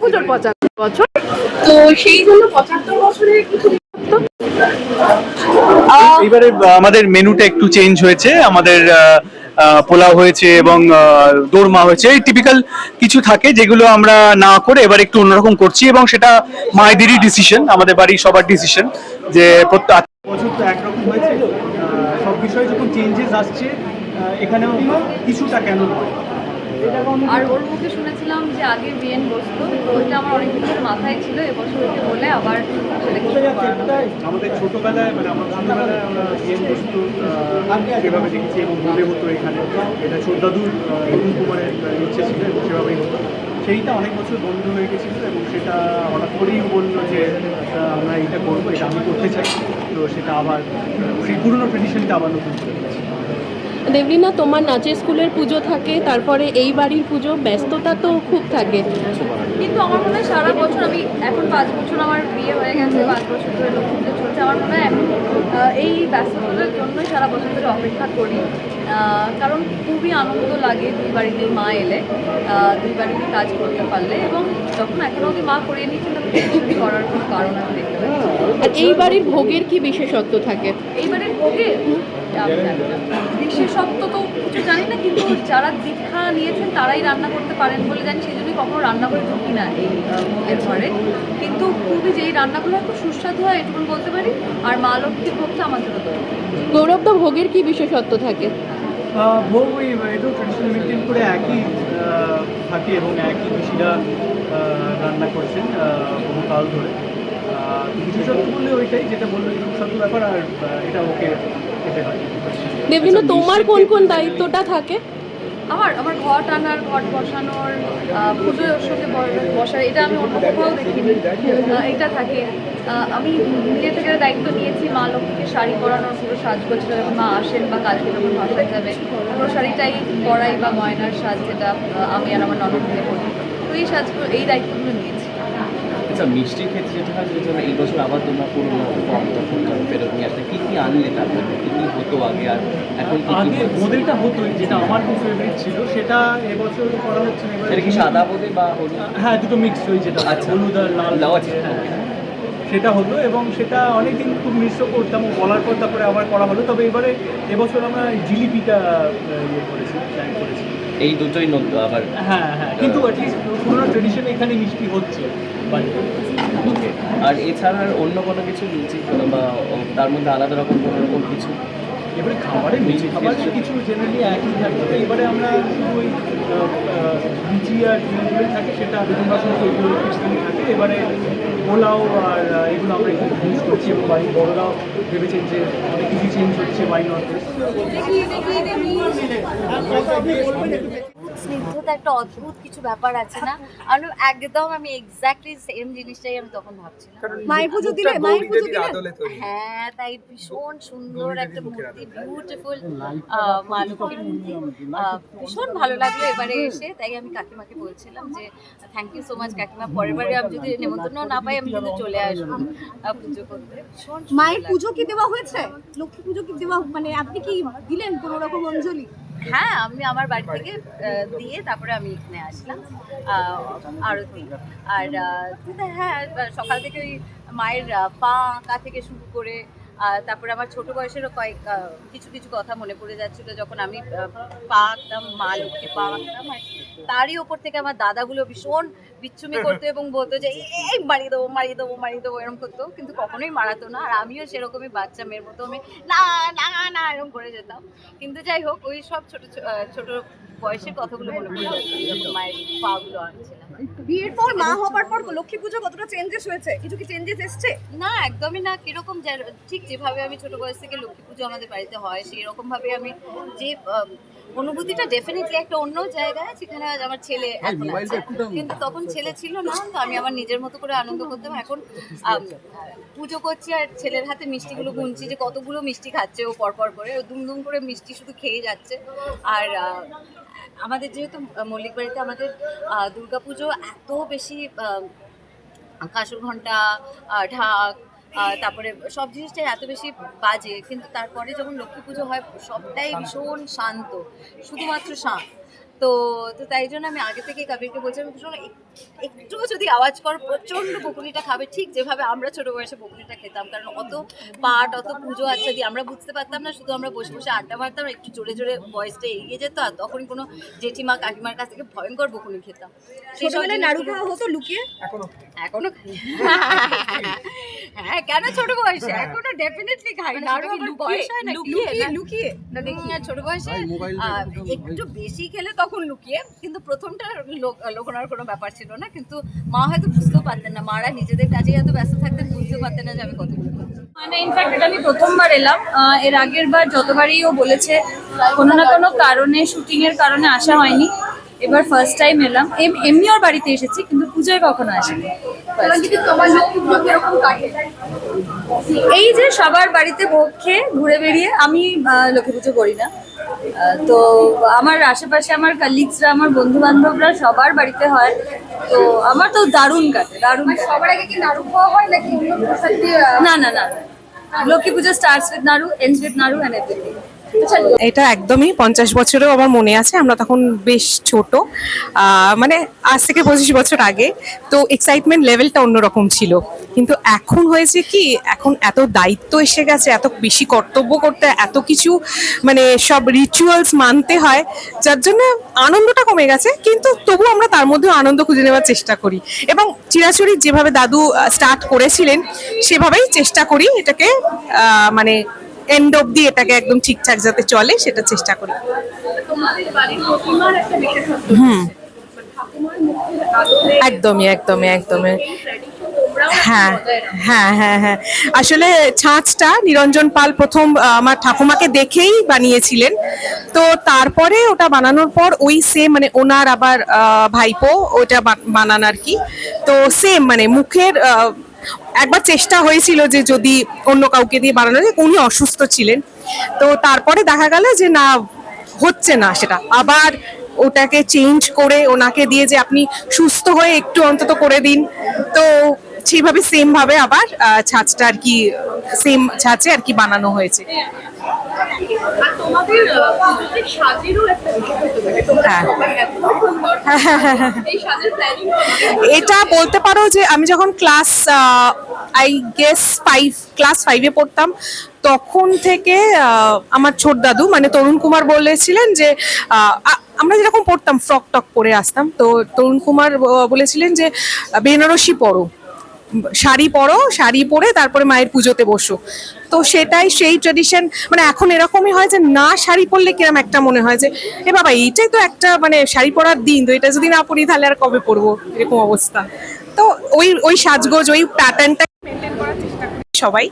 পুজোর পঁচাত্তর বছর? তো সেই জন্য পঁচাত্তর বছরের কিছু এবারে আমাদের মেনুটা একটু চেঞ্জ হয়েছে। আমাদের পোলাও হয়েছে এবং দোরমা হয়েছে। এই টিপিক্যাল কিছু থাকে যেগুলো আমরা না করে এবার একটু অন্যরকম করছি এবং সেটা মায়েদেরই ডিসিশন আমাদের বাড়ির সবার ডিসিশন যে প্রত্যেক বছর তো একরকম হয়েছে। সব বিষয়ে যখন চেঞ্জেস আসছে এখানেও কিছুটা কেন নয়। আর ওর মুখে শুনেছিলাম যে আগে বিএন বসতো তো ওইটা আমার অনেক বছর মাথায় ছিল এবছর ওকে বলে আবার আমাদের ছোটবেলায় মানে আমার ছোটবেলায় আমরা বস্তু সেভাবে দেখেছি এবং মনে হতো এখানে। এটা ছোটদাদুর রুম কুমারের ইচ্ছে ছিল এবং সেভাবেই হতো। সেইটা অনেক বছর বন্ধ হয়ে গেছিল এবং সেটা হঠাৎ করেই বলল যে আমরা এটা করব এটা আমি করতে চাই। তো সেটা আবার সেই পুরনো ট্রেডিশনটা আবার নতুন করে। দেবলিনা তোমার নাচের স্কুলের পুজো থাকে তারপরে এই বাড়ির পুজো ব্যস্ততা তো খুব থাকে। কিন্তু আমার মনে হয় সারা বছর আমি এখন পাঁচ বছর আমার বিয়ে হয়ে গেছে পাঁচ বছর ধরে লক্ষ্মী পুজো চলছে। আমার মনে হয় এখন এই ব্যস্ততার জন্যই সারা বছর ধরে অপেক্ষা করি। কারণ খুবই আনন্দ লাগে দুই বাড়িতে মা এলে দুই বাড়িতে কাজ করতে পারলে এবং যখন এখনও অব্দি মা করিয়ে নিচ্ছেন তখন করার কোনো কারণ আমি দেখতে পাচ্ছি আর এই বাড়ির ভোগের কি বিশেষত্ব থাকে? এইবারে ভোগে আমি জানি না। বিশেষত্ব তো কিছু জানি না কিন্তু যারা দীক্ষা নিয়েছেন তারাই রান্না করতে পারেন বলে জানি সেই জন্যই কখনো রান্না করে ঢুকি না এই ভোগের ঘরে কিন্তু খুবই যেই রান্নাগুলো হয় খুব সুস্বাদু হয় এটুকু বলতে পারি। আর মা লক্ষ্মীর ভোগটা আমার জন্য তৈরি গৌরবদা ভোগের কি বিশেষত্ব থাকে? ভোগ ওই একটু ট্রেডিশনাল মেনটেন করে একই থাকে এবং একই পিসিরা রান্না করছেন বহুকাল ধরে। বিশেষত্ব বললে ওইটাই যেটা বলল যে সুস্বাদু ব্যাপার আর এটা ওকে দেবলিনা তোমার কোন কোন দায়িত্বটা থাকে? আমার আমার ঘট আনার ঘট বসানোর আহ, পুজো উৎসবে বসার এটা আমি অন্য কোথাও দেখিনি। এটা থাকে। আমি নিজে থেকে দায়িত্ব নিয়েছি মা লক্ষ্মীকে শাড়ি পরানোর পুরো সাজগোজটা যখন মা আসেন বা কালকে যখন ভাষায় যাবে পুরো শাড়িটাই পরাই বা গয়নার সাজ যেটা আমি আর আমার ননদ মিলে করি তো এই সাজগুলো এই দায়িত্বগুলো নিয়েছি। আচ্ছা মিষ্টির ক্ষেত্রে যেটা হয় এই বছর আবার তোমরা পুরোনো ফর্ম তখন নিয়ে আসলে কী কী আনলে তারপরে কী কী হতো আগে আর এখন আগে? বোঁদেটা হতোই যেটা আমার খুব ফেভারিট ছিল সেটা এবছর করা হচ্ছে সেটা কি সাদা বোধে বা হলুদ হ্যাঁ দুটো মিক্স হয়ে যেটা আচ্ছা। হলুদ আর লাল লাল আছে, হ্যাঁ, হ্যাঁ। সেটা হলো এবং সেটা অনেকদিন খুব মিশ্র করতাম ও বলার পর তারপরে আবার করা হলো তবে এবারে এবছর আমরা জিলিপিটা ইয়ে করেছি প্ল্যান করেছি এই দুটোই নতুন আবার হ্যাঁ হ্যাঁ কিন্তু পুরোনো ট্রেডিশন এখানে মিষ্টি হচ্ছে ওকে আর এছাড়া আর অন্য কোনো কিছু লুচি বা তার মধ্যে আলাদা রকম কোনো রকম কিছু? এবারে খাবারে মিষ্টি খাবারের কিছু জেনারেলি একই থাকে তো এবারে আমরা শুধু ওই লুচি আর ডিমগুলোই থাকে সেটা বাসন ওইগুলো ফিক্সড থাকে। এবারে পোলাও আর এগুলো আমরা ইউজ করছি এবং বাড়ির বড়রাও ভেবেছেন যে অনেক কিছু চেঞ্জ হচ্ছে। বাই নট স্নিগ্ধতা একটা অদ্ভুত কিছু ব্যাপার আছে না? আমি একদম আমি এক্স্যাক্টলি সেম জিনিসটাই আমি তখন ভাবছিলাম। মায়ের পুজো দিলে মায়ের পুজো দিলে হ্যাঁ তাই ভীষণ সুন্দর একটা মূর্তি বিউটিফুল মা লক্ষ্মীর মূর্তি। আহ, ভীষণ ভালো লাগল এবারে এসে তাই আমি কাকিমাকে বলছিলাম যে থ্যাংক ইউ সো মাচ কাকিমা। পরের বারে আমি যদি নেমন্তন্ন না পাই আমি কিন্তু চলে আসব পুজো করতে। মায়ের পুজো কি দেওয়া হয়েছে? লক্ষ্মী পুজো কি দেওয়া মানে আপনি কি দিলেন কোনো রকম অঞ্জলি? হ্যাঁ আমি আমার বাড়ি থেকে দিয়ে তারপরে আমি এখানে আসলাম আরতি। আর হ্যাঁ সকাল থেকে ওই মায়ের পা আঁকা থেকে শুরু করে তারপরে আমার ছোট বয়সেরও কয়েক কিছু কিছু কথা মনে পড়ে যাচ্ছিল যখন আমি পা আঁকতাম মা লক্ষ্মী পা আঁকতাম তারই ওপর থেকে আমার দাদাগুলো ভীষণ বিচ্ছুমি করতো এবং বলতো যে, এই মারিয়ে দেবো মারিয়ে দেবো মারিয়ে দেবো, এরকম করতো। কিন্তু কখনোই মারাতো না। আর আমিও সেরকমই বাচ্চা মেয়ের মতো আমি, না না না, এরকম করে যেতাম। কিন্তু যাই হোক, ওই সব ছোট ছোট বয়সের কথাগুলো মনে পড়ে মায়ের পাগুলো আনছিলাম বিয়ের পর মা হবার পর লক্ষ্মী পুজো কতটা চেঞ্জেস হয়েছে? কিছু কি চেঞ্জেস এসছে? না, একদমই না। কীরকম ঠিক যেভাবে আমি ছোট বয়স থেকে লক্ষ্মী পুজো আমাদের বাড়িতে হয় সেই রকম ভাবে আমি যে অনুভূতিটা ডেফিনেটলি একটা অন্য জায়গায় যেখানে আমার ছেলে এখন আছে। কিন্তু তখন ছেলে ছিল না তো আমি আমার নিজের মতো করে আনন্দ করতাম এখন পুজো করছি আর ছেলের হাতে মিষ্টিগুলো গুনছি যে কতগুলো মিষ্টি খাচ্ছে ও পরপর করে। ও দুম দুম করে মিষ্টি শুধু খেয়ে যাচ্ছে। আর আমাদের যেহেতু মল্লিক বাড়িতে আমাদের দুর্গাপুজো এত বেশি কাঁসর ঘণ্টা ঢাক তারপরে সব জিনিসটাই এত বেশি বাজে কিন্তু তারপরে যখন লক্ষ্মী পুজো হয় সবটাই ভীষণ শান্ত শুধুমাত্র শান্ত তো তো তাই জন্য আমি আগে থেকে কবিরকে বলছিলাম শোনো এক- একটুও যদি আওয়াজ কর প্রচণ্ড বকুনিটা খাবে ঠিক যেভাবে আমরা ছোট বয়সে বকুনিটা খেতাম কারণ অত পাট অত পুজো আচ্ছা দিয়ে আমরা বুঝতে পারতাম না শুধু আমরা বসে বসে আড্ডা মারতাম একটু জোরে জোরে ভয়েসটা এগিয়ে যেত আর তখন কোনো জেঠিমা কাকিমার কাছ থেকে ভয়ঙ্কর বকুনি খেতাম। সেই ছোটবেলায় নাড়ু খাওয়া হতো লুকিয়ে? এখনও খাই। হ্যাঁ কেন ছোট বয়সে? এখনও ডেফিনেটলি খাই নাড়ু আমার বয়স হয় না? লুকিয়ে লুকিয়ে। না দেখি। আর ছোট বয়সে একটু বেশি খেলে তখন লুকিয়ে কিন্তু প্রথমটা লোক- লুকোনোর কোনো ব্যাপার ছিল না কিন্তু মা হয়তো বুঝতেও পারতেন না মারা নিজেদের কাজে এত ব্যস্ত থাকতেন বুঝতেও পারতেন না যে আমি কতগুলো মানে ইনফ্যাক্ট এটা আমি প্রথমবার এলাম। আহ, এর আগের বার যতবারই ও বলেছে কোনো না কোনো কারণে শুটিং এর কারণে আসা হয়নি। এবার ফার্স্ট টাইম এলাম। এম- এমনি ওর বাড়িতে এসেছি কিন্তু পুজোয় কখনো আসেনি। এই যে সবার বাড়িতে ভোগ খেয়ে ঘুরে বেরিয়ে আমি লক্ষ্মী পুজো করি না। তো আমার আশেপাশে আমার কালিগসরা আমার বন্ধু বান্ধবরা সবার বাড়িতে হয়। তো আমার তো দারুণ কাটে দারুণ সবার আগে কি নাড়ু খাওয়া হয় নাকি না না না। Lakshmi pujo starts with naru ends with naru and everything এটা একদমই পঞ্চাশ বছরেও আমার মনে আছে, আমরা তখন বেশ ছোট মানে আজ থেকে পঁচিশ বছর আগে। তো এক্সাইটমেন্ট লেভেলটা অন্যরকম ছিল। কিন্তু এখন হয়েছে কি, এখন এত দায়িত্ব এসে গেছে, এত বেশি কর্তব্য করতে, এত কিছু মানে সব রিচুয়ালস মানতে হয়, যার জন্য আনন্দটা কমে গেছে। কিন্তু তবু আমরা তার মধ্যেও আনন্দ খুঁজে নেওয়ার চেষ্টা করি। এবং চিরাচুরি যেভাবে দাদু স্টার্ট করেছিলেন, সেভাবেই চেষ্টা করি এটাকে মানে এন্ড অব্দি এটাকে একদম ঠিকঠাক যাতে চলে সেটা চেষ্টা করি। হুম। আদলে একদমই একদমই একদমই। হ্যাঁ হ্যাঁ হ্যাঁ হ্যাঁ। আসলে ছাঁচটা নিরঞ্জন পাল প্রথম আমার ঠাকুমাকে দেখেই বানিয়েছিলেন। তো তারপরে ওটা বানানোর পর ওই সেম মানে ওনার আবার ভাইপো ওটা বানান আর কি। তো সেম মানে মুখের একবার চেষ্টা হয়েছিল যে যদি অন্য কাউকে দিয়ে বানানো যায়, উনি অসুস্থ ছিলেন। তো তারপরে দেখা গেল যে না, হচ্ছে না সেটা। আবার ওটাকে চেঞ্জ করে ওনাকে দিয়ে যে আপনি সুস্থ হয়ে একটু অন্তত করে দিন। তো সেইভাবে সেম ভাবে আবার ছাঁচটা আর কি সেম ছাঁচে আর কি বানানো হয়েছে। তোমাদের পুজোতে সাজেরও একটা হ্যাঁ। এটা বলতে পারো যে আমি যখন class I guess five class ফাইভে পড়তাম তখন থেকে আমার ছোট দাদু মানে তরুণ কুমার বলেছিলেন যে আমরা যেরকম পড়তাম ফ্রক টক পরে আসতাম তো তরুণ কুমার বলেছিলেন যে বেনারসি পরো। শাড়ি পরো, শাড়ি পরে তারপরে মায়ের পুজোতে বসো। তো সেটাই সেই ট্রেডিশন মানে এখন এরকমই হয় যে না শাড়ি পরলে কিরম একটা মনে হয় যে, এ বাবা, এইটাই তো একটা মানে শাড়ি পরার দিন, তো এটা যদি না পরি তাহলে আর কবে পরবো? এরকম অবস্থা। তো ওই ওই সাজগোজ, ওই প্যাটার্নটা সবাই।